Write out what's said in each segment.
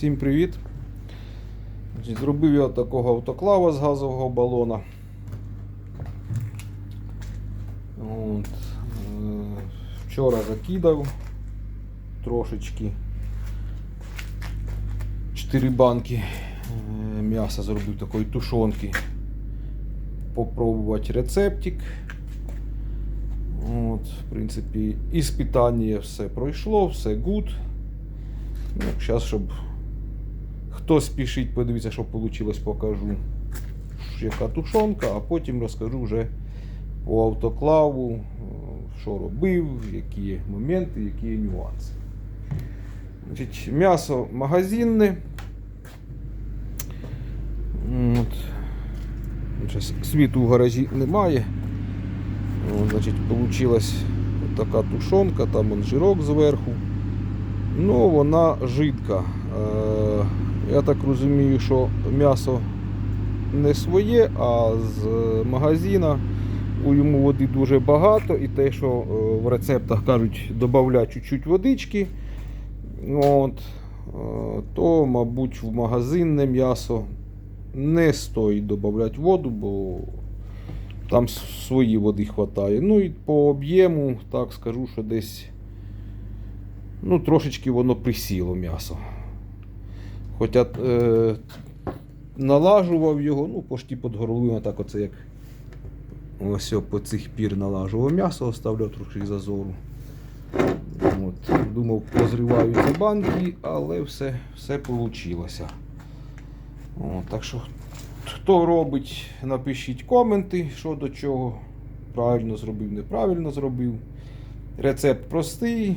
Всім привіт! Зробив я такого автоклава з газового балона. От. е, Вчора закидав трошечки. 4 банки е, м'яса зробив такої тушонки. Попробувати рецептик. От, в принципі, іспитання все пройшло, все гуд. Ну, зараз, щоб хто спішить, подивіться, що вийшло, покажу, яка тушонка, а потім розкажу вже по автоклаву, е, що робив, які моменти, які нюанси. Значить, м'ясо магазинне. От. Світу в гаражі немає. От, значить, получилась така тушонка, там он жирок зверху. Ну, вона жидка. Е, я так розумію, що м'ясо не своє, а з магазина у йому води дуже багато. І те, що е, в рецептах кажуть, додавляти чуть-чуть водички. От, е, то, мабуть, в магазинне м'ясо не стоїть додавати воду, бо там свої води вистачає. Ну і по об'єму, так скажу, що десь ну, трошечки воно присіло м'ясо. Хоча е, налажував його, ну, пошті під горловину, так оце як ось по цих пір налажував м'ясо, оставляв трохи зазору. От, думав, позриваються банки, але все, все вийшло. Так що, хто робить, напишіть коменти, що до чого. Правильно зробив, неправильно зробив. Рецепт простий.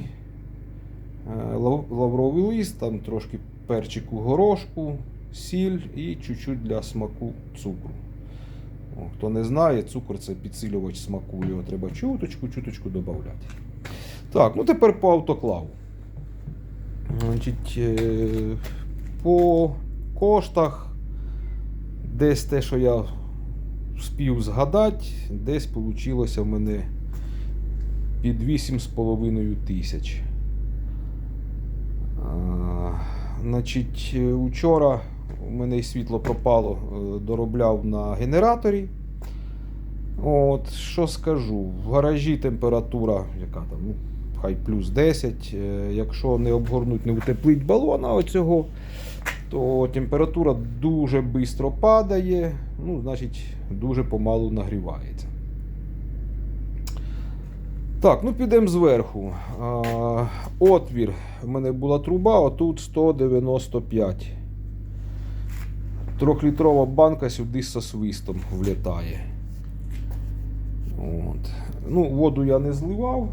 Е, Лавровий лист, там трошки перчику горошку, сіль і чуть-чуть для смаку цукру. Хто не знає, цукор це підсилювач смаку, його треба чуточку-чуточку додати. Так, ну тепер по автоклаву. Значить, е, по коштах десь те, що я спів згадати, десь вийшло в мене під 8,5 тисяч. Значить, е, учора у мене і світло пропало, е, доробляв на генераторі. От, що скажу, в гаражі температура, яка там, ну, хай плюс 10. Е, Якщо не обгорнуть, не утеплить балона оцього, то температура дуже швидко падає, ну, значить, дуже помалу нагрівається. Так, ну підемо зверху. А, отвір. У мене була труба, отут 195. Трьохлітрова банка сюди зі свистом влітає. От. Ну, воду я не зливав.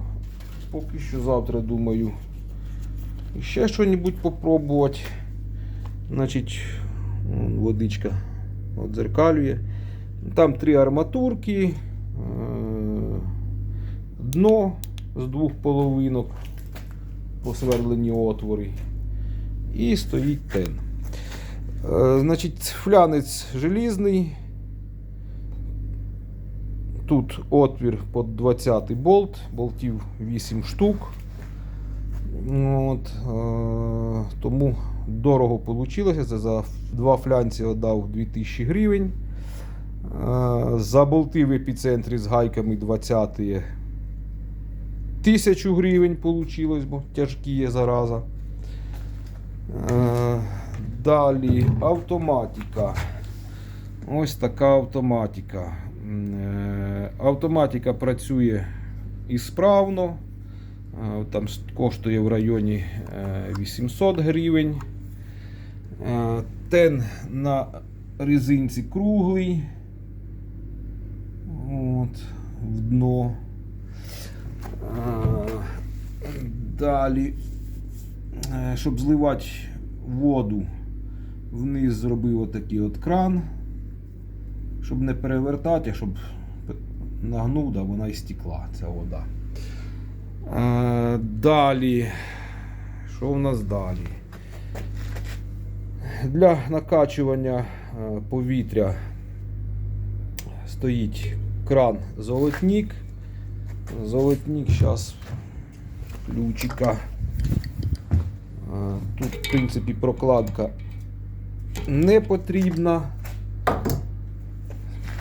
Поки що завтра думаю. Ще щось попробувати. Значить, водичка отзеркалює. Там три арматурки. Дно з двох половинок, посверлені отвори. І стоїть тен. Е, Значить, флянець желізний. Тут отвір під 20 болт, болтів 8 штук. От, е, тому дорого вийшло. Це за два флянці віддав 2000 гривень. Е, в епіцентрі з гайками 20 1000 гривень вийшло, бо тяжкі є зараза. Е, Далі автоматика. Ось така автоматика. Е, Автоматика працює ісправно. Е, Там коштує в районі е, 800 гривень. Тен на резинці круглий. От, в дно. Е, Далі, е, щоб зливати воду, вниз зробив отакий от кран, щоб не перевертати, а щоб нагнув, да вона і стекла, ця вода. Е, Далі, що в нас далі? Для накачування е, повітря стоїть кран золотник. Золотник зараз ключика Тут, в принципі, прокладка не потрібна.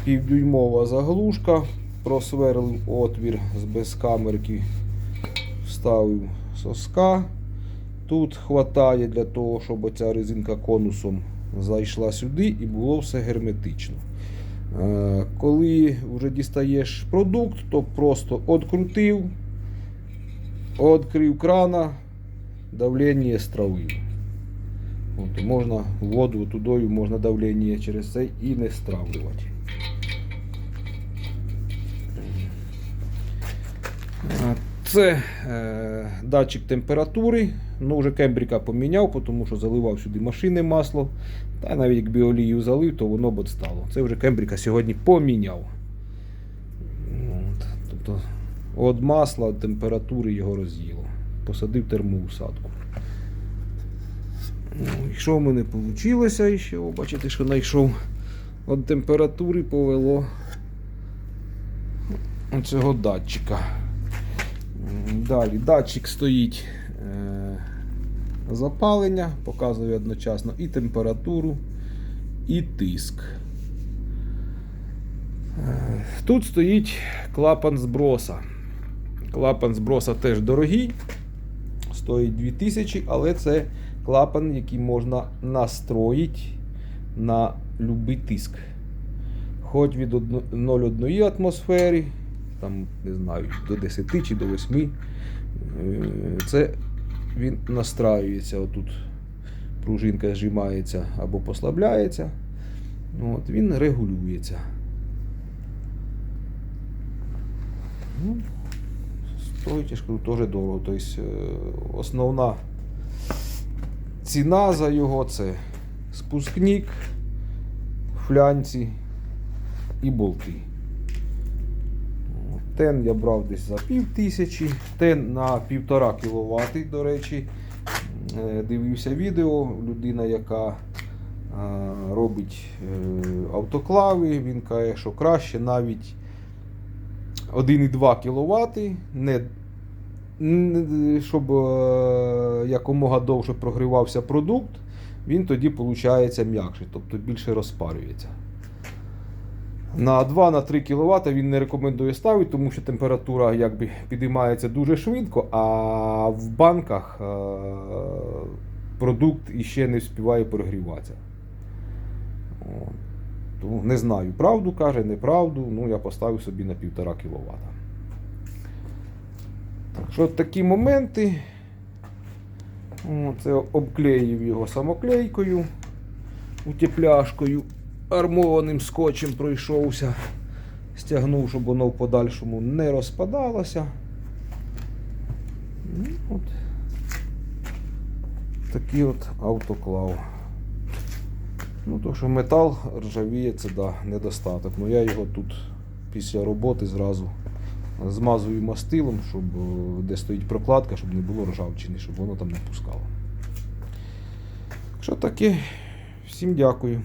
Півдюймова заглушка, просверлив отвір з безкамерки, вставив соска. Тут хватає для того, щоб оця резинка конусом зайшла сюди і було все герметично. Е, Коли вже дістаєш продукт, то просто открутив, відкрив крана, давлення стравив. От, можна воду тудою, можна давлення через це і не стравлювати. Це е, датчик температури. Ну, вже кембріка поміняв, тому що заливав сюди машини масло. Та навіть якби олію залив, то воно б стало. Це вже кембріка сьогодні поміняв. От, тобто від масла, від температури його роз'їло. Посадив термоусадку. Ну, і що в мене вийшло ще? О, бачите, що знайшов від температури повело цього датчика. Далі датчик стоїть е, запалення, показує одночасно і температуру, і тиск. Е, Тут стоїть клапан зброса. Клапан зброса теж дорогий, стоїть 2000, але це клапан, який можна настроїти на будь-який тиск. Хоч від 0,1 атмосфери, там, не знаю, до 10 чи до 8. Е, Це він настраюється. Отут пружинка зжимається або послабляється. От, він регулюється. Стоїть, я ж кажу, теж дорого. Тобто, е, основна ціна за його це спускник, флянці і болти. Тен я брав десь за пів тисячі, тен на півтора кВт, до речі. Е, Дивився відео, людина, яка е, робить автоклави, він каже, що краще навіть 1,2 кВт, не, щоб е, якомога довше прогрівався продукт, він тоді виходить м'якший, тобто більше розпарюється. На 2-3 кВт він не рекомендує ставити, тому що температура якби підіймається дуже швидко, а в банках е, продукт іще не встигає прогріватися. Тому не знаю, правду каже, неправду, ну я поставив собі на 1,5 кВт. Так що такі моменти. Це обклеїв його самоклейкою, утепляшкою, армованим скотчем пройшовся, стягнув, щоб воно в подальшому не розпадалося. Ну, от. Такий от автоклав. Ну, то, що метал ржавіє, це да, недостаток. Ну я його тут після роботи зразу змазую мастилом, щоб е, де стоїть прокладка, щоб не було ржавчини, щоб воно там не пускало. Що таке? Всім дякую.